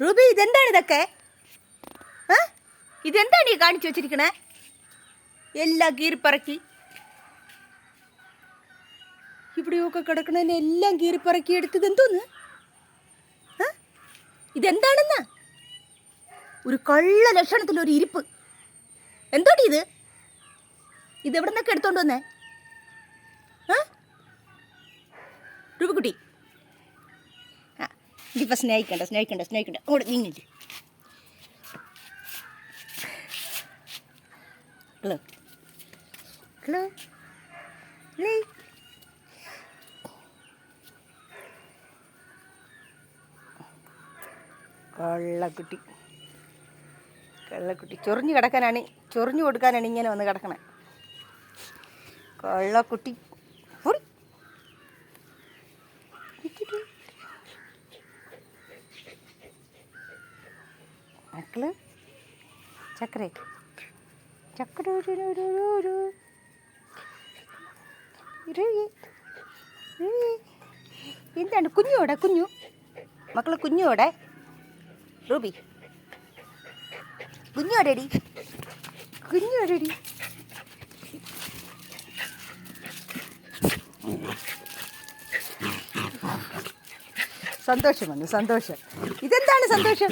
Ruby ഇതെന്താണ് ഇതൊക്കെ? ഇതെന്താണ് ഈ കാണിച്ചു വെച്ചിരിക്കണേ? എല്ലാം കീറിപ്പറക്കി. ഇവിടെയൊക്കെ കിടക്കണതിനെ എല്ലാം കീറിപ്പറക്കി എടുത്തത് എന്തോന്ന്? ഇതെന്താണെന്ന്? ഒരു കള്ള ലക്ഷണത്തിലൊരു ഇരിപ്പ്. എന്തോടി ഇത്? ഇതെവിടെ നിന്നൊക്കെ എടുത്തോണ്ട് വന്നേ? ആ രൂപക്കുട്ടി ഇതിപ്പോൾ സ്നേഹിക്കണ്ട സ്നേഹിക്കണ്ട സ്നേഹിക്കണ്ട. അങ്ങോട്ട് നീങ്ങില്ല ഹലോ. ഹലോ. ലേ കള്ളക്കുട്ടി. കള്ളക്കുട്ടി. ചൊറിഞ്ഞു കിടക്കാനാണ് ചൊറിഞ്ഞു കൊടുക്കാനാണ് ഇങ്ങനെ വന്ന് കിടക്കണേ. കള്ളക്കുട്ടി. മക്കൾ ചക്കരേ ചക്കര എന്താണ്? കുഞ്ഞോടെ കുഞ്ഞു. മക്കൾ കുഞ്ഞോടെ റൂബി. കുഞ്ഞോടെടി കുഞ്ഞോടെടി സന്തോഷം വന്നു സന്തോഷം. ഇതെന്താണ് സന്തോഷം?